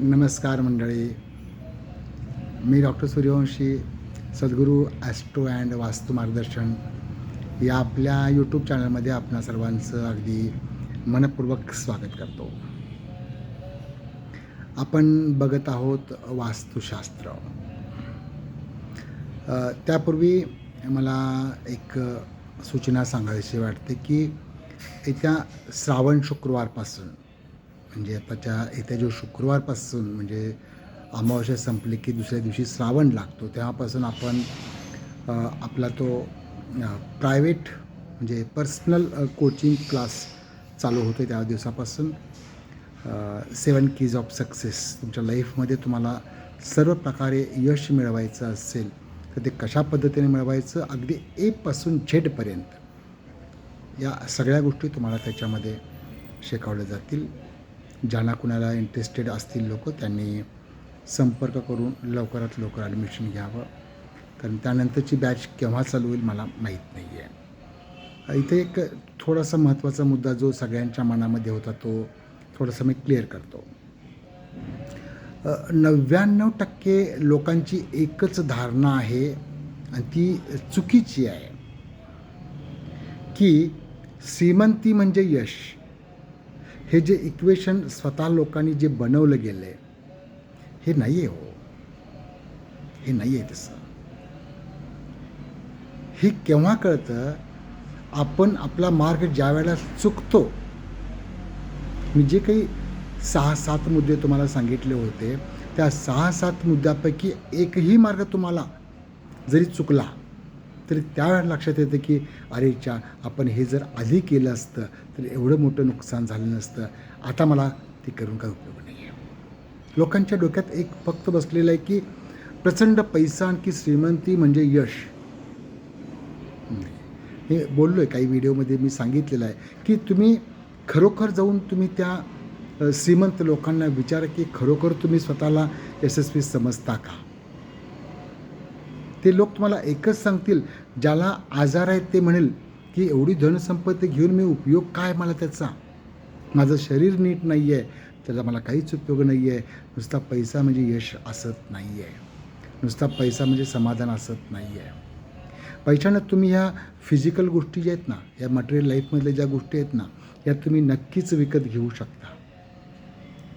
नमस्कार मंडळी. मी doctor Suryavanshi Sadhguru Austro and वास्तू मार्गदर्शन या आपल्या यूट्यूब चॅनलमध्ये आपणा सर्वांचं अगदी मनपूर्वक स्वागत करतो. आपण बघत आहोत वास्तुशास्त्र. त्यापूर्वी मला एक सूचना सांगायची वाटते की येत्या श्रावण शुक्रवारपासून म्हणजे आताच्या येत्या जो शुक्रवारपासून म्हणजे अमावस्या संपली की दुसऱ्या दिवशी श्रावण लागतो तेव्हापासून आपण आपला तो प्रायव्हेट म्हणजे पर्सनल कोचिंग क्लास चालू होतो त्या दिवसापासून. सेवन कीज ऑफ सक्सेस तुमच्या लाईफमध्ये तुम्हाला सर्व प्रकारे यश मिळवायचं असेल तर ते कशा पद्धतीने मिळवायचं? अगदी एपासून झेडपर्यंत या सगळ्या गोष्टी तुम्हाला त्याच्यामध्ये शिकवल्या जातील. ज्यांना कुणाला इंटरेस्टेड असतील लोक त्यांनी संपर्क करून लवकरात लवकर ॲडमिशन घ्यावं. कारण त्यानंतरची बॅच केव्हा चालू होईल मला माहीत नाही आहे इथे एक थोडासा महत्त्वाचा मुद्दा जो सगळ्यांच्या मनामध्ये होता तो थोडासा मी क्लिअर करतो. नव्याण्णव टक्के लोकांची एकच धारणा आहे आणि ती चुकीची आहे. की श्रीमंती म्हणजे यश. हे जे इक्वेशन स्वतः लोकांनी जे बनवलं गेलं आहे हे नाही आहे हो. हे नाही आहे तसं. हे केव्हा कळतं? आपण आपला मार्ग ज्या वेळेला चुकतो. मी जे काही सहा सात मुद्दे तुम्हाला सांगितले होते त्या सहा सात मुद्द्यापैकी एकही मार्ग तुम्हाला जरी चुकला तरी त्या लक्षात येतं की अरे चा आपण हे जर आधी केलं असतं तर एवढं मोठं नुकसान झालं नसतं. आता मला ते करून काय उपयोग नाही आहे लोकांच्या डोक्यात एक फक्त बसलेलं आहे की प्रचंड पैसा आणखी श्रीमंती म्हणजे यश. हे बोललो आहे काही व्हिडिओमध्ये मी सांगितलेलं आहे की तुम्ही खरोखर जाऊन तुम्ही त्या श्रीमंत लोकांना विचारा की खरोखर तुम्ही स्वतःला यशस्वी समजता का? ते लोक तुम्हाला एकच सांगतील ज्याला आजार आहेत ते म्हणेल की एवढी धनसंपत्ती घेऊन मी उपयोग काय मला त्याचा? माझं शरीर नीट नाही आहे त्याचा मला काहीच उपयोग नाही आहे नुसता पैसा म्हणजे यश असत नाही आहे नुसता पैसा म्हणजे समाधान असत नाही आहे पैशानं तुम्ही ह्या फिजिकल गोष्टी ज्या आहेत ना या मटेरियल लाईफमधल्या ज्या गोष्टी आहेत ना या तुम्ही नक्कीच विकत घेऊ शकता.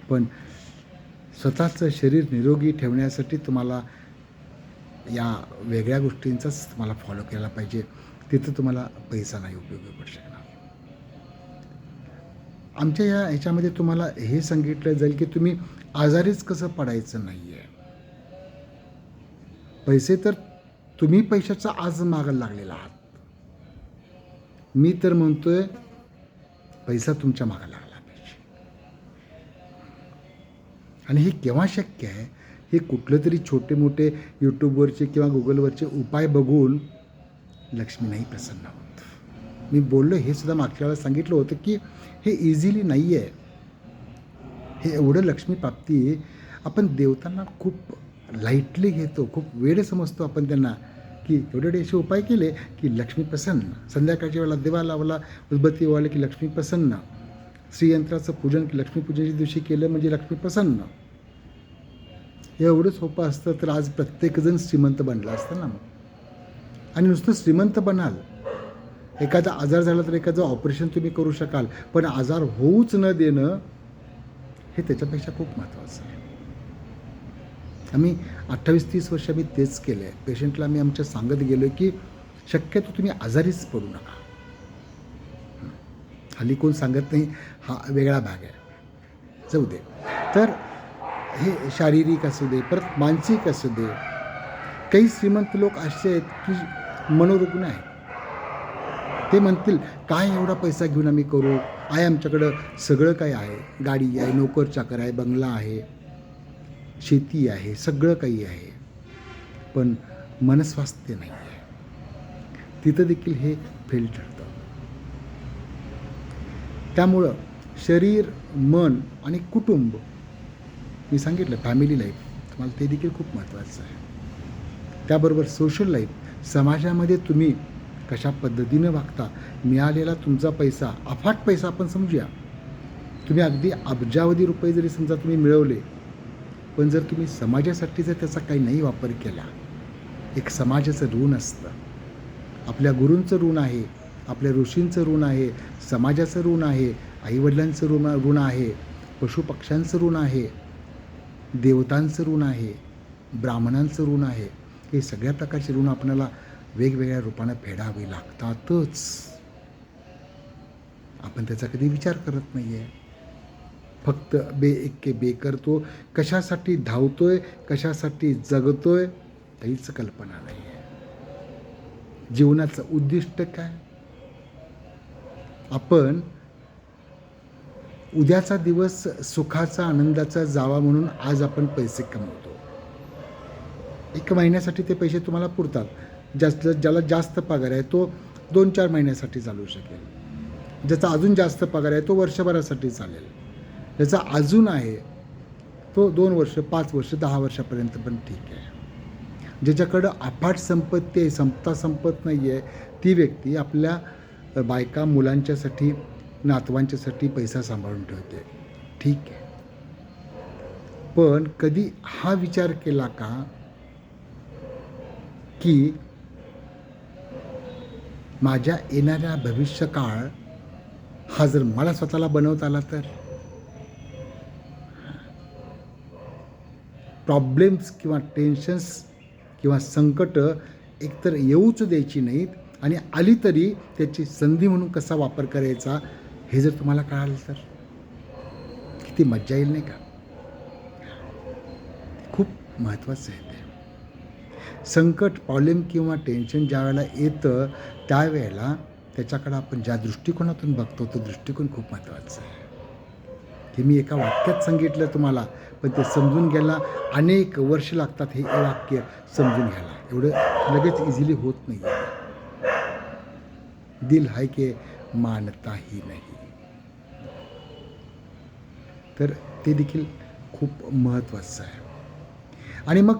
पण स्वतःचं शरीर निरोगी ठेवण्यासाठी तुम्हाला या वेगळ्या गोष्टींचाच तुम्हाला फॉलो केला पाहिजे. तिथं तुम्हाला पैसा नाही उपयोगी पडू शकणार. आमच्या या ह्याच्यामध्ये तुम्हाला हे सांगितलं जाईल की तुम्ही आजारीच कसं पडायचं नाही आहे पैसे तर तुम्ही पैशाचा आज मागायला लागलेला आहात. मी तर म्हणतोय पैसा तुमच्या मागायला लागला पाहिजे. आणि हे केव्हा शक्य आहे? हे कुठलं तरी छोटे मोठे यूट्यूबवरचे किंवा गुगलवरचे उपाय बघून लक्ष्मी नाही प्रसन्न होत. मी बोललो हे सुद्धा मागच्या वेळेला सांगितलं होतं की हे इझिली नाही आहे हे एवढं लक्ष्मी प्राप्ती आपण देवतांना खूप लाईटली घेतो खूप वेळ समजतो आपण त्यांना की एवढे असे उपाय केले की लक्ष्मी प्रसन्न. संध्याकाळच्या वेळेला देवा लावला उद्बत्ती वाढले की लक्ष्मी प्रसन्न. श्रीयंत्राचं पूजन की लक्ष्मीपूजनाच्या दिवशी केलं म्हणजे लक्ष्मी प्रसन्न. एवढं सोपं असतं तर आज प्रत्येकजण श्रीमंत बनला असतं ना मग. आणि नुसतं श्रीमंत बनाल. एखादा आजार झाला तर एखादं ऑपरेशन तुम्ही करू शकाल पण आजार होऊच न देणं हे त्याच्यापेक्षा खूप महत्त्वाचं आहे. आम्ही अठ्ठावीस तीस वर्ष आम्ही तेच केलं आहे पेशंटला आम्ही आमच्या सांगत गेलो की शक्यतो तुम्ही आजारीच पडू नका. हल्ली कोण सांगत नाही हा वेगळा भाग आहे. जाऊ दे. तर हे शारीरिक असू दे परत मानसिक असू दे काही श्रीमंत लोक असे आहेत की मनोरुग्ण आहेत. ते म्हणतील काय एवढा पैसा घेऊन आम्ही करू? आहे आमच्याकडं सगळं काय आहे. गाडी आहे नोकर चाकर आहे बंगला आहे शेती आहे सगळं काही आहे. पण मनस्वास्थ्य नाही आहे. तिथं देखील हे फेल ठरतं. त्यामुळं शरीर मन आणि कुटुंब मी सांगितलं फॅमिली लाईफ तुम्हाला ते देखील खूप महत्त्वाचं आहे. त्याबरोबर सोशल लाईफ समाजामध्ये तुम्ही कशा पद्धतीनं वागता मिळालेला तुमचा पैसा अफाट पैसा आपण समजूया. तुम्ही अगदी अब्जावधी रुपये जरी समजा तुम्ही मिळवले पण जर तुम्ही समाजासाठी जर त्याचा काही नाही वापर केला एक समाजाचं ऋण असतं. आपल्या गुरूंचं ऋण आहे आपल्या ऋषींचं ऋण आहे समाजाचं ऋण आहे आईवडिलांचं ऋण ऋण आहे पशुपक्ष्यांचं ऋण आहे देवतांचं ऋण आहे ब्राह्मणांचं ऋण आहे हे सगळ्या प्रकारचे ऋण आपल्याला वेगवेगळ्या रूपानं फेडावे लागतातच. आपण त्याचा कधी विचार करत नाही आहे फक्त बे एक्के बे करतो कशासाठी धावतोय कशासाठी जगतोय काहीच कल्पना नाही आहे जीवनाचं उद्दिष्ट काय? आपण उद्याचा दिवस सुखाचा आनंदाचा जावा म्हणून आज आपण पैसे कमवतो. एक महिन्यासाठी ते पैसे तुम्हाला पुरतात. जास्त ज्याला जास्त पगार आहे तो दोन चार महिन्यासाठी चालू शकेल. ज्याचा अजून जास्त पगार आहे तो वर्षभरासाठी चालेल. ज्याचा अजून आहे तो दोन वर्ष पाच वर्ष दहा वर्षापर्यंत पण ठीक आहे. ज्याच्याकडं अफाट संपत्ती आहे संपता संपत नाही आहे ती व्यक्ती आपल्या बायका मुलांच्यासाठी नातवांच्यासाठी पैसा सांभाळून ठेवते. ठीक आहे. पण कधी हा विचार केला का की माझ्या येणाऱ्या भविष्यकाळ हा जर मला स्वतःला बनवता आला तर? प्रॉब्लेम्स किंवा टेन्शन्स किंवा संकट एकतर येऊच द्यायची नाहीत आणि आली तरी त्याची संधी म्हणून कसा वापर करायचा हे जर तुम्हाला कळालं तर? किती मज्जा येईल नाही का? खूप महत्त्वाचं आहे ते. संकट प्रॉब्लेम किंवा टेन्शन ज्या वेळेला येतं त्यावेळेला त्याच्याकडं आपण ज्या दृष्टिकोनातून बघतो तो दृष्टिकोन खूप महत्त्वाचा आहे. हे मी एका वाक्यात सांगितलं तुम्हाला पण ते समजून घ्यायला अनेक वर्ष लागतात हे वाक्य समजून घ्यायला. एवढं लगेच इझिली होत नाही दिल हाय के मानताही नाही. तर ते देखील खूप महत्त्वाचं आहे. आणि मग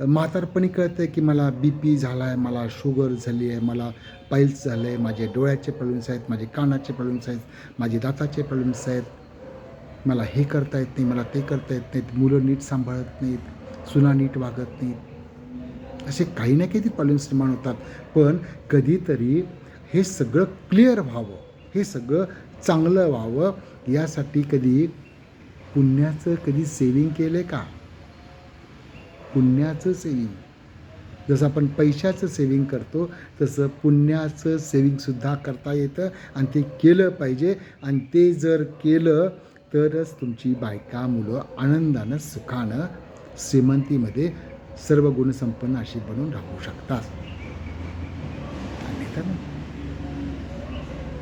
म्हातारपणी कळतं आहे की मला बी पी झाला आहे मला शुगर झाली आहे मला पाईल्स झालं आहे माझे डोळ्याचे प्रॉब्लेम्स आहेत माझे कानाचे प्रॉब्लेम्स आहेत माझे दाताचे प्रॉब्लेम्स आहेत. मला हे करता येत नाही मला ते करता येत नाहीत मुलं नीट सांभाळत नाहीत सुना नीट वागत नाहीत. असे काही ना काही प्रॉब्लेम्स निर्माण होतात. पण कधीतरी हे सगळं क्लिअर व्हावं हे सगळं चांगलं व्हावं यासाठी कधी पुण्याचं कधी सेविंग केलं आहे का? पुण्याचं सेविंग जसं आपण पैशाचं सेविंग करतो तसं पुण्याचं सेविंगसुद्धा करता येतं आणि ते केलं पाहिजे. आणि ते जर केलं तरच तुमची बायका मुलं आनंदानं सुखानं श्रीमंतीमध्ये सर्व गुणसंपन्न अशी बनून राहू शकतात.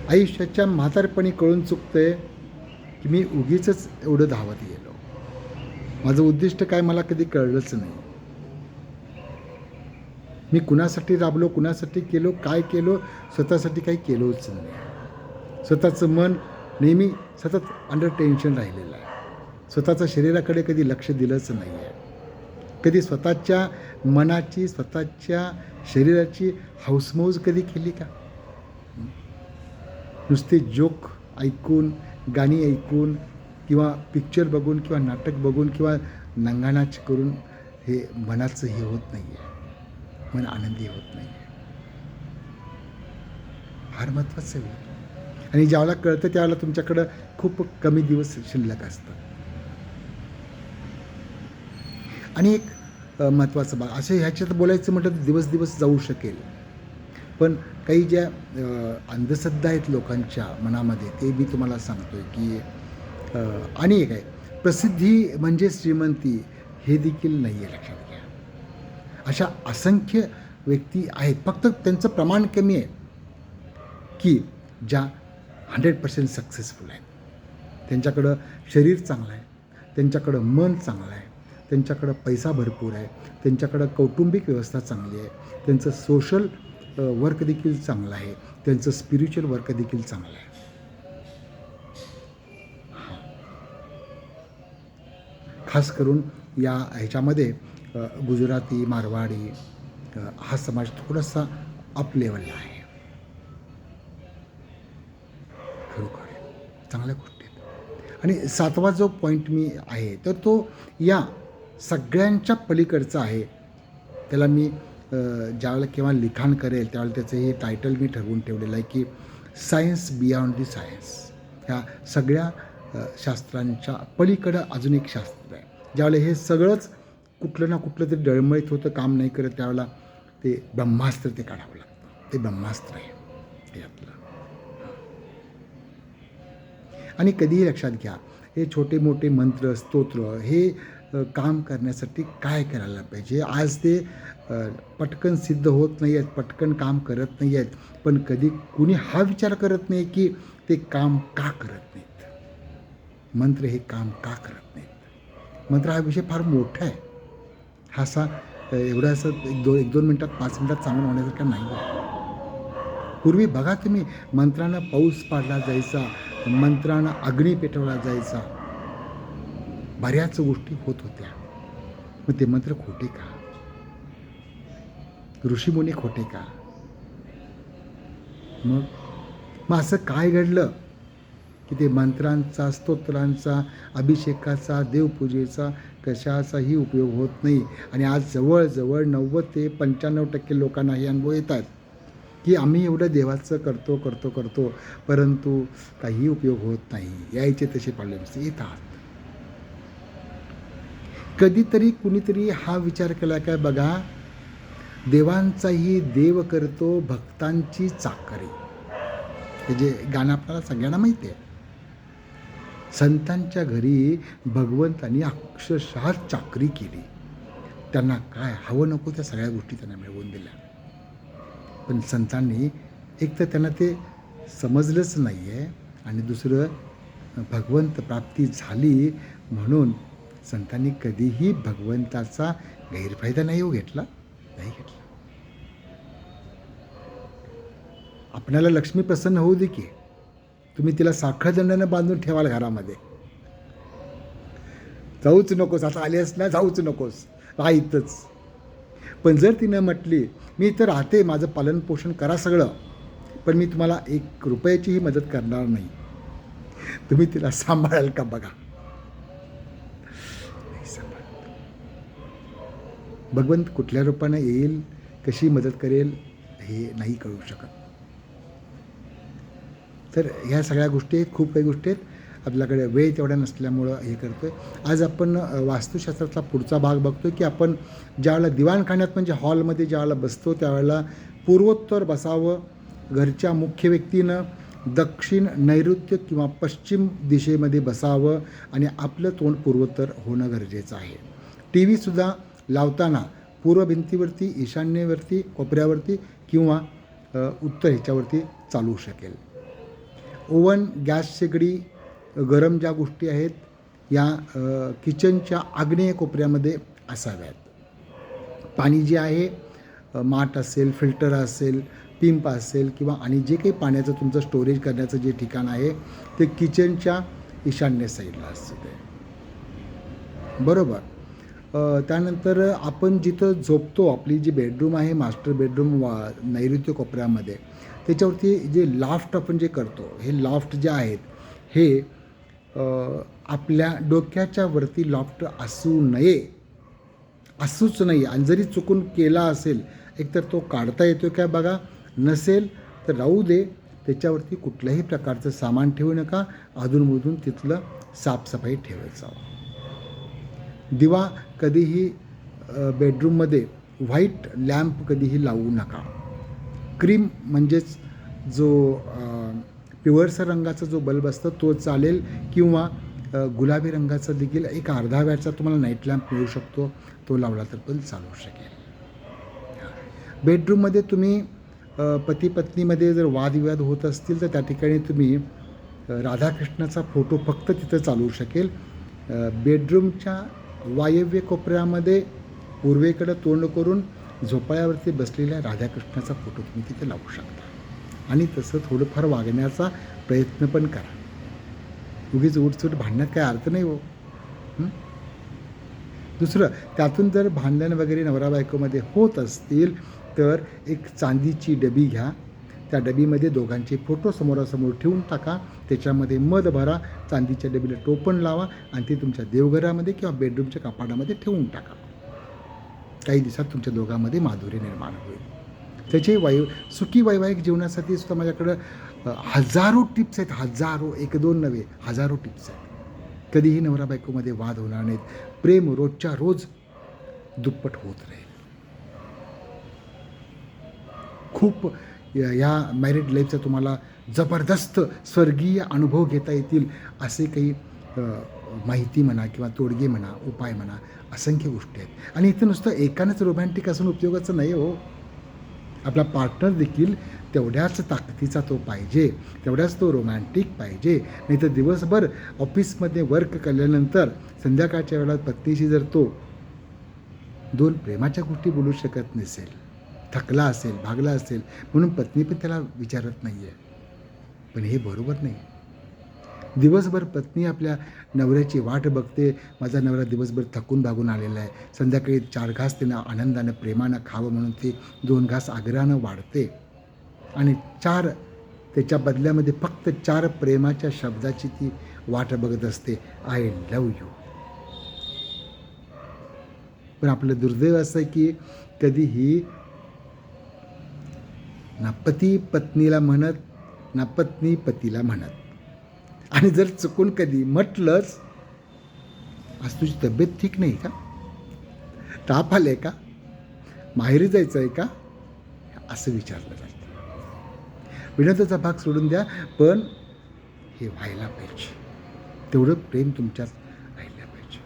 आयुष्याच्या म्हातारपणी कळून चुकतंय. की मी उगीच एवढं धावत गेलो. माझं उद्दिष्ट काय मला कधी कळलंच नाही. मी कुणासाठी राबलो कुणासाठी केलो काय केलो स्वतःसाठी काही केलोच नाही. स्वतःचं मन नेहमी सतत अंडर टेन्शन राहिलेलं आहे. स्वतःच्या शरीराकडे कधी लक्ष दिलंच नाही आहे. कधी स्वतःच्या मनाची स्वतःच्या शरीराची हाऊसमौज कधी केली का? नुसते जोक ऐकून गाणी ऐकून किंवा पिक्चर बघून किंवा नाटक बघून किंवा नंगानाच करून हे मनाचं हे होत नाही आहे मन आनंदी होत नाही आहे फार महत्त्वाचं आहे. आणि ज्यावेळेला कळतं त्यावेळेला तुमच्याकडं खूप कमी दिवस शिल्लक असतात. आणि एक महत्त्वाचं भाग असं ह्याच्यात बोलायचं म्हटलं तर दिवस दिवस जाऊ शकेल. पण काही ज्या अंधश्रद्धा आहेत लोकांच्या मनामध्ये ते मी तुम्हाला सांगतो आहे की आणि एक आहे प्रसिद्धी म्हणजे श्रीमंती हे देखील नाही आहे लक्षात घ्या. अशा असंख्य व्यक्ती आहेत फक्त त्यांचं प्रमाण कमी आहे की ज्या हंड्रेड पर्सेंट सक्सेसफुल आहेत. त्यांच्याकडं शरीर चांगलं आहे त्यांच्याकडं मन चांगलं आहे त्यांच्याकडं पैसा भरपूर आहे त्यांच्याकडं कौटुंबिक व्यवस्था चांगली आहे त्यांचं सोशल वर्क देखील चांगलं आहे. त्यांचं स्पिरिच्युअल वर्क देखील चांगलं आहे. खास करून या ह्याच्यामध्ये गुजराती मारवाडी हा समाज थोडासा अप लेवलला आहे. खरोखर. चांगल्या गोष्टी आणि सातवा जो पॉईंट मी आहे तर तो या सगळ्यांच्या पलीकडचा आहे. त्याला मी ज्यावेळेला केव्हा लिखाण करेल त्यावेळेला त्याचं हे टायटल मी ठरवून ठेवलेलं आहे की सायन्स बियॉन्ड दी सायन्स ह्या सगळ्या शास्त्रांच्या पलीकडं अजून एक शास्त्र आहे. ज्यावेळेला हे सगळंच कुठलं ना कुठलं तरी डळमळीत होतं काम नाही करत त्यावेळेला ते ब्रह्मास्त्र ते काढावं लागतं. ते ब्रह्मास्त्र आहे हे आपलं. आणि कधीही लक्षात घ्या हे छोटे मोठे मंत्र स्तोत्र हे काम करण्यासाठी काय करायला पाहिजे? आज ते पटकन सिद्ध होत नाही आहेत पटकन काम करत नाही आहेत पण कधी कुणी हा विचार करत नाही की ते काम का करत नाहीत? मंत्र हे काम का करत नाहीत? मंत्र हा विषय फार मोठा आहे. हा असा एवढा असं एक दोन एक दोन मिनटात पाच मिनटात चांगलं होण्यासारखा नाही आहे. पूर्वी बघा तुम्ही मंत्रानं पाऊस पाडला जायचा मंत्रानं अग्नी पेटवला जायचा बऱ्याच गोष्टी होत होत्या. मग ते मंत्र खोटे का? ऋषीमुनी खोटे का? मग मग असं काय घडलं? की ते मंत्रांचा स्तोत्रांचा अभिषेकाचा देवपूजेचा कशाचाही उपयोग होत नाही. आणि आज जवळजवळ नव्वद ते पंच्याण्णव टक्के लोकांना हे अनुभव येतात की आम्ही एवढं देवाचं करतो करतो करतो परंतु काही उपयोग होत नाही. यायचे तसे पडले नसते येतात कधीतरी कुणीतरी हा विचार केला काय बघा देवांचाही देव करतो भक्तांची चाकरी. हे जे गाणं आपल्याला सगळ्यांना माहिती आहे. संतांच्या घरी भगवंतांनी अक्षरशः चाकरी केली. त्यांना काय हवं नको त्या सगळ्या गोष्टी त्यांना मिळवून दिल्या. पण संतांनी एक तर त्यांना ते समजलंच नाही आहे आणि दुसरं भगवंत प्राप्ती झाली म्हणून संतांनी कधीही भगवंताचा गैरफायदा नाही हो घेतला नाही घेतला. आपल्याला लक्ष्मी प्रसन्न होऊ दे की. तुम्ही तिला साखळदंडानं बांधून ठेवाल घरामध्ये. जाऊच नकोस आता आलीस ना जाऊच नकोस राहितच. पण जर तिनं म्हटली मी इथं राहते माझं पालनपोषण करा सगळं पण मी तुम्हाला एक रुपयाचीही मदत करणार नाही. तुम्ही तिला सांभाळाल का बघा नाही सांभाळत. भगवंत कुठल्या रूपानं येईल कशी मदत करेल हे नाही कळू शकत. तर ह्या सगळ्या गोष्टी आहेत खूप काही गोष्टी आहेत. आपल्याकडे वेळ तेवढा नसल्यामुळं हे करतो आहे आज आपण वास्तुशास्त्राचा पुढचा भाग बघतो की आपण ज्यावेळेला दिवाणखान्यात म्हणजे हॉलमध्ये ज्यावेळेला बसतो त्यावेळेला पूर्वोत्तर बसावं घरच्या मुख्य व्यक्तीनं दक्षिण नैऋत्य किंवा पश्चिम दिशेमध्ये बसावं आणि आपलं तोंड पूर्वोत्तर होणं गरजेचं आहे. टी व्हीसुद्धा लावताना पूर्व भिंतीवरती ईशान्येवरती कोपऱ्यावरती किंवा उत्तर ह्याच्यावरती चालू शकेल. ओवन गॅस शेगडी गरम ज्या गोष्टी आहेत या किचनच्या आग्नेय कोपऱ्यामध्ये असाव्यात. पाणी जे आहे माठ असेल फिल्टर असेल पिंप असेल किंवा आणि जे काही पाण्याचं तुमचं स्टोरेज करण्याचं जे ठिकाण आहे ते किचनच्या ईशान्य साईडला असतं ते बरोबर? त्यानंतर आपण जिथं झोपतो आपली जी बेडरूम आहे मास्टर बेडरूम वा नैऋत्य कोपऱ्यामध्ये त्याच्यावरती जे लाफ्ट आपण जे करतो हे लाफ्ट जे आहेत हे आपल्या डोक्याच्या वरती लॉफ्ट असू नये असूच नाही. आणि जरी चुकून केला असेल एकतर तो काढता येतो काय बघा? नसेल तर राहू दे. त्याच्यावरती कुठल्याही प्रकारचं सामान ठेवू नका. अधूनमधून तिथलं साफसफाई ठेवत जावं दिवा कधीही बेडरूममध्ये व्हाईट लॅम्प कधीही लावू नका. क्रीम म्हणजेच जो पिवळसर रंगाचा जो बल्ब असतो तो चालेल किंवा गुलाबी रंगाचा देखील एक अर्धा वॅटचा तुम्हाला नाईट लॅम्प मिळू शकतो. तो लावला तर पण चालू शकेल. बेडरूममध्ये तुम्ही पती पत्नीमध्ये जर वादविवाद होत असतील तर त्या ठिकाणी तुम्ही राधाकृष्णाचा फोटो फक्त तिथं चालू शकेल. बेडरूमच्या वायव्य कोपऱ्यामध्ये पूर्वेकडं तोंड करून झोपाळ्यावरती बसलेल्या राधाकृष्णाचा फोटो तुम्ही तिथे लावू शकता. आणि तसं थोडंफार वागण्याचा प्रयत्न पण करा. उगीच उठसूट भांडण्यात काय अर्थ नाही हो. दुसरं त्यातून जर भांडण वगैरे नवरा बायकोमध्ये होत असतील तर एक चांदीची डबी घ्या. त्या डबीमध्ये दोघांचे फोटो समोरासमोर ठेवून टाका. त्याच्यामध्ये मध भरा चांदीच्या डबीला टोपण लावा आणि ते तुमच्या देवघरामध्ये किंवा बेडरूमच्या कपाटामध्ये ठेवून टाका. काही दिवसात तुमच्या दोघांमध्ये माधुर्य निर्माण होईल. त्याचे वायू सुखी वैवाहिक जीवनासाठी सुद्धा माझ्याकडं हजारो टिप्स आहेत. हजारो एक दोन नव्हे हजारो टिप्स आहेत. कधीही नवरा बायकोमध्ये वाद होणार नाहीत. प्रेम रोजच्या रोज दुप्पट होत राहील. खूप या मॅरिड लाईफचा तुम्हाला जबरदस्त स्वर्गीय अनुभव घेता येतील असे काही माहिती म्हणा किंवा तोडगे म्हणा उपाय म्हणा असंख्य गोष्टी आहेत. आणि इथं नुसतं एकानंच रोमॅन्टिक असून उपयोगाचं नाही हो. आपला पार्टनर देखील तेवढ्याच ताकदीचा तो पाहिजे तेवढ्याच तो रोमॅन्टिक पाहिजे. नाही तर दिवसभर ऑफिसमध्ये वर्क केल्यानंतर संध्याकाळच्या वेळात पत्नीशी जर तो दोन प्रेमाच्या गोष्टी बोलू शकत नसेल थकला असेल भागला असेल म्हणून पत्नी पण त्याला विचारत नाही आहे पण हे बरोबर नाही. दिवसभर पत्नी आपल्या नवऱ्याची वाट बघते. माझा नवरा दिवसभर थकून भागून आलेला आहे. संध्याकाळी चार घास तिनं आनंदानं प्रेमानं खावं म्हणून ती दोन घास आग्रहानं वाढते. आणि चार त्याच्या बदल्यामध्ये फक्त चार प्रेमाच्या शब्दाची ती वाट बघत असते. आय लव यू पण आपलं दुर्दैव असं आहे की कधीही ना पती पत्नीला म्हणत ना पत्नी पतीला म्हणत. आणि जर चुकून कधी म्हटलंच आज तुझी तब्येत ठीक नाही का? ताप आले का? माहेरी जायचं आहे का? असं विचारलं जातं. विनोदाचा भाग सोडून द्या पण हे व्हायला पाहिजे. तेवढं प्रेम तुमच्यात राहिलं पाहिजे.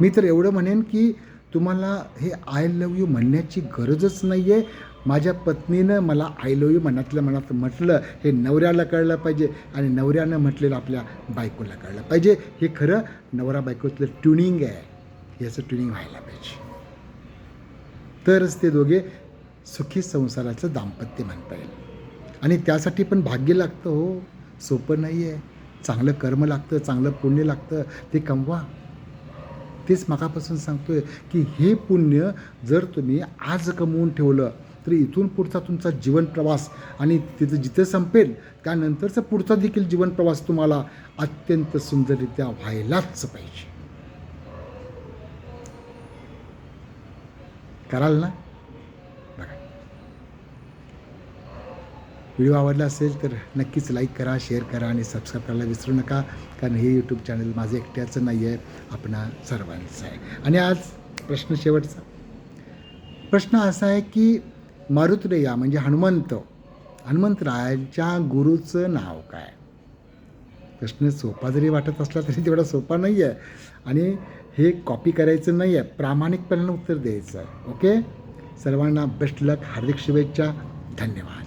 मी तर एवढं म्हणेन की तुम्हाला हे आय लव यू म्हणण्याची गरजच नाही आहे माझ्या पत्नीनं मला आय लव यू मनातल्या मनात म्हटलं हे नवऱ्याला कळलं पाहिजे आणि नवऱ्यानं म्हटलेलं आपल्या बायकोला कळलं पाहिजे. हे खरं नवरा बायकोतलं ट्युनिंग आहे. याचं ट्युनिंग व्हायला पाहिजे. तरच ते दोघे सुखी संसाराचं दाम्पत्य म्हणता येईल. आणि त्यासाठी पण भाग्य लागतं हो. सोपं नाही आहे चांगलं कर्म लागतं चांगलं पुण्य लागतं. ते कमवा. तेच मगापासून सांगतोय की हे पुण्य जर तुम्ही आज कमवून ठेवलं तर इथून पुढचा तुमचा जीवन प्रवास आणि तिथं जिथे संपेल त्यानंतरचा पुढचा देखील जीवन प्रवास तुम्हाला अत्यंत सुंदररित्या व्हायलाच पाहिजे. कराल ना? बघा. व्हिडिओ आवडला असेल तर नक्कीच लाईक करा शेअर करा आणि सबस्क्राईब करायला विसरू नका कारण हे यूट्यूब चॅनल माझं एकट्याचं नाही आहे आपणा सर्वांचं आहे. आणि आज प्रश्न शेवटचा. प्रश्न असा आहे की मारुत्रेया म्हणजे हनुमंत. हनुमंतरायांच्या गुरुचं नाव काय? प्रश्न सोपा जरी वाटत असला तरी तेवढा सोपा नाही आहे आणि हे कॉपी करायचं नाही आहे प्रामाणिकपणानं उत्तर द्यायचं. आहे ओके सर्वांना बेस्ट लक हार्दिक शुभेच्छा. धन्यवाद.